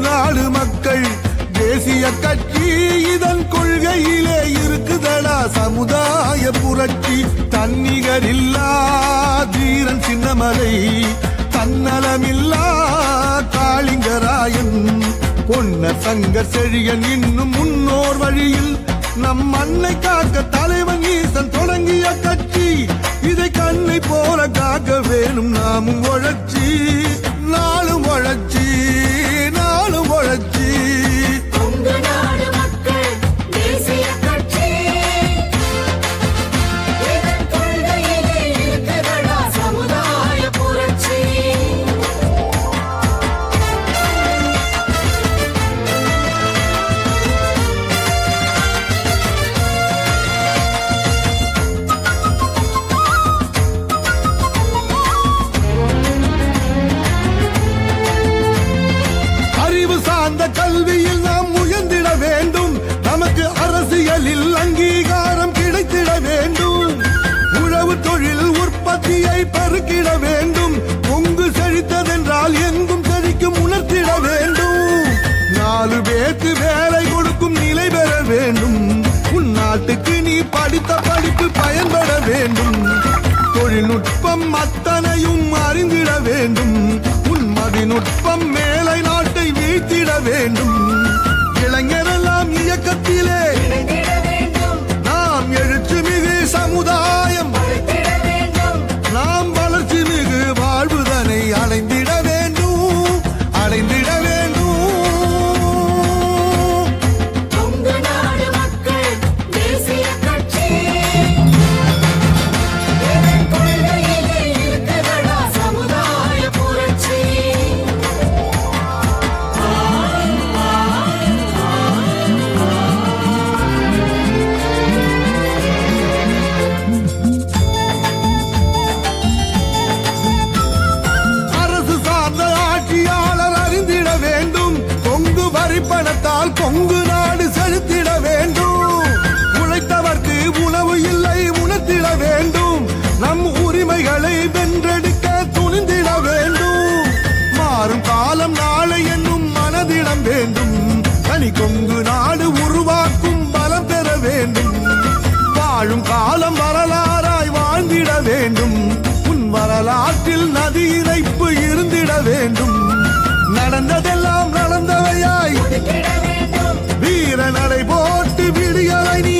நாடு மக்கள் தேசிய கட்சி இதன் கொள்கையிலே இருக்குதடா. சமுதாய புரட்சி தன்னிகரில்லா தீரன் சின்னமலை தன்னலமில்லா காளிங்கராயன். பொன்ன சங்க செழியன் இன்னும் முன்னோர் வழியில் நம் மண்ணை காக்க நுட்பம் அத்தனையும் அறிந்திட வேண்டும். உன் மதிநுட்பம் மேலை நாட்டை வீழ்த்திட வேண்டும். வேண்டும். உன் வரலாற்றில் நதி இணைப்பு இருந்திட வேண்டும். நடந்ததெல்லாம் நடந்தவையாய். வீர நடை போட்டு விடியலை நீ.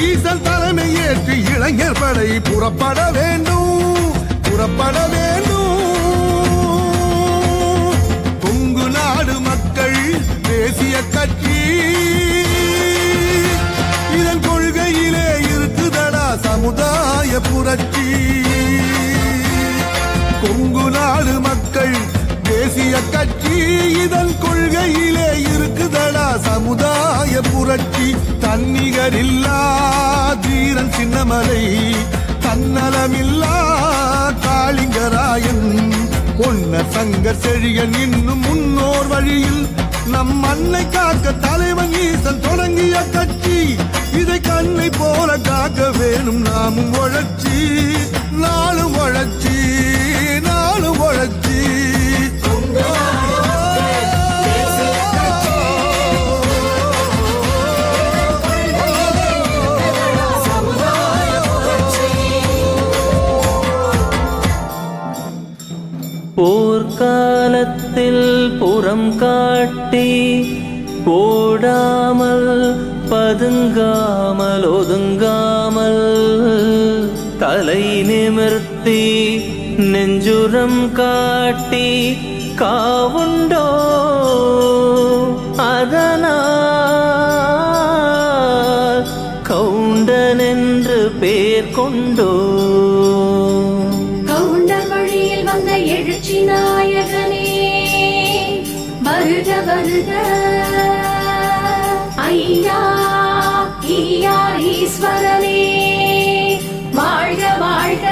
ஈசன் தலைமை ஏற்று இளைஞர் படை புறப்பட கையிலே இருக்குதடா சமுதாய புரட்சி. தன்னிகரில்லா தீரன் சின்னமலை. தன்னலமில்லா காளிங்கராயன். பொன்ன சங்க செழியன் இன்னும் முன்னோர் வழியில். நம் மண்ணை காக்க தலைவன் ஈசன் தொடங்கிய கட்சி. இதை கண்ணை போல காக்க வேணும் நாமும் உழைச்சி நாளும் உழைச்சி நாளும் உழைச்சி தூரம் காட்டி போடாமல் பதுங்காமல் ஒதுங்காமல் தலை நிமிர்த்தி நெஞ்சுரம் காட்டி காவுண்டோ வருக வருக. ஐயா ஈயா ஈஸ்வரனே வாழ்க வாழ்க.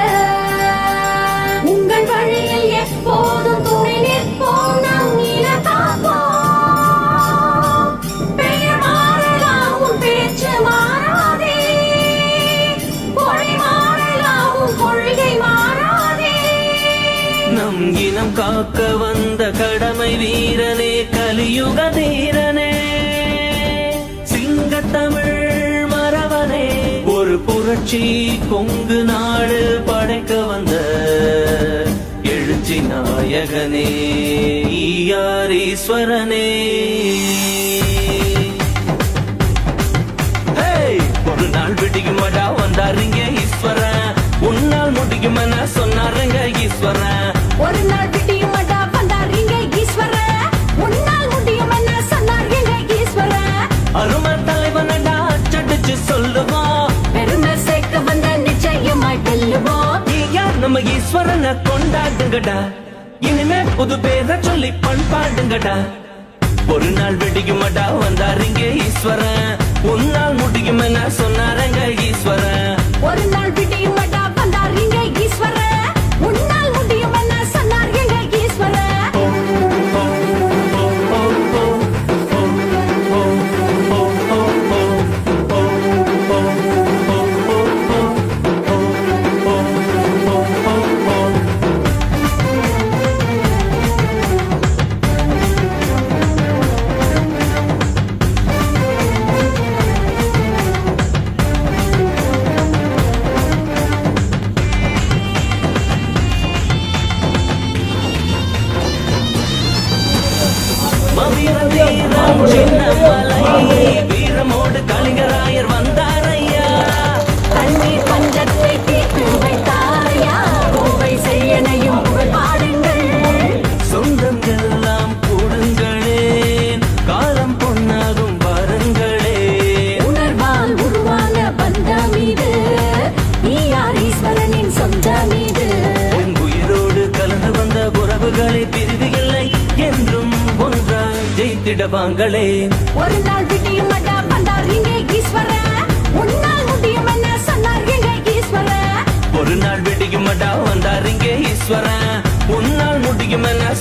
உங்கள் வழியில் எப்போதும் துணை நிற்போம் நம் இனத்தாப்போம் பெயர் மாறலாம் உன் பேச்சு மாறாதே. மாறலாம் உன் கொள்கை மாறாதே. நம் இனம் காக்க கடமை வீரனே கலியுக தீரனே. சிங்கத்தமிழ் மரவனே ஒரு புரட்சி கொங்கு நாடு படைக்க வந்த எழுச்சி நாயகனே ஈயார் ஈஸ்வரனே ஹேய்! ஒரு நாள் விடியுமாடா வந்தாருங்க ஈஸ்வரன். உன்னால் முடியுமென சொன்னாருங்க ஈஸ்வரன். ஒரு நாள் விட்டியும் ஈஸ்வரனை கொண்டாடுங்கடா. இனிமே புது பேர சொல்லி பண்பாடுங்கடா. ஒரு நாள் வெடிக்குமடா வந்தாருங்க ஈஸ்வரன். உன்னால் முடியுமென சொன்னாருங்க ஈஸ்வரன். சொந்தம் இது உன் உயிரோடு கலந்து வந்த உறவுகளை பிரிவு இல்லை என்றும் ஒன்றாய் ஜெயித்திடவாங்களே. ஒரு நாள் விட்டியும் மட்டா வந்தார் இங்கே ஈஸ்வர உன்னால் முடியும் என்ன சொன்னார் எங்க ஈஸ்வர ஒரு நாள் வெடிக்குமடா வந்தாருங்க ஈஸ்வரன். உன்னால் முடியும் என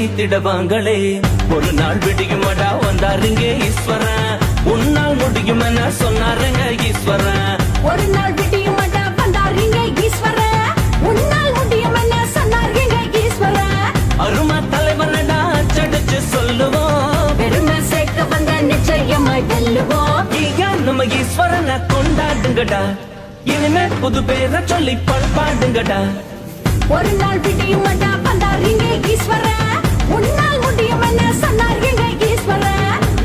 ஒன்றாய் ஜெயித்திடவாங்களே ஒரு நாள் விடியுமடா வந்தாருங்க ஈஸ்வரன். உன்னால் முடியும் என சொன்னாருங்க ஈஸ்வரன். ஒரு நாள் விட்டியும் மட்டா வந்தார் இங்கே ஈஸ்வர உன்னால் முடியும் என்ன சொன்னார் எங்க ஈஸ்வர அருமா தலைவனடா அச்சடிச்சு சொல்லுவோம். பெருமை சேர்க்க வந்த நிச்சயமாய் வெல்லுவோம் ஐயா நம்ம ஈஸ்வரனை கொண்டாடுங்கடா. இனிமே புது பேரை சொல்லி பண்பாடுங்கடா. ஒரு நாள் விட்டியும் மட்டா வந்தார் இங்கே ஈஸ்வர உன்னால் முடியும் என்ன சொன்னார் எங்க ஈஸ்வர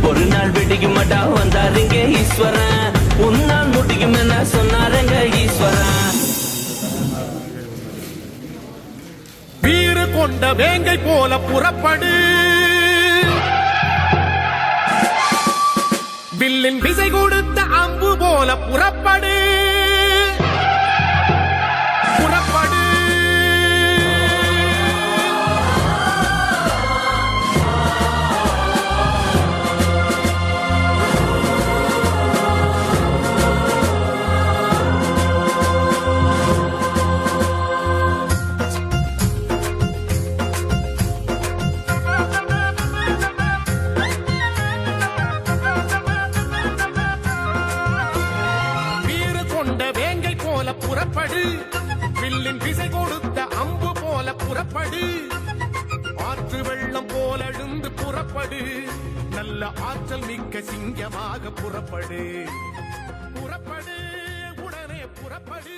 ஒரு நாள் வெடிக்குமடா வந்தாருங்க ஈஸ்வரன். உன்னால் முடியும் என சொன்னாருங்க ஈஸ்வரன். வீறு கொண்ட வேங்கை போல புறப்படு. வில்லின் விசை கொடுத்த அம்பு போல புறப்படு. கொண்ட வேங்கை போல புறப்படு. வில்லின் திசை கொடுத்த அம்பு போல புறப்படு. ஆற்று வெள்ளம் போல எழுந்து புறப்படு. நல்ல ஆற்றல் மிக்க சிங்கமாக புறப்படு. புறப்படு உடனே புறப்படு.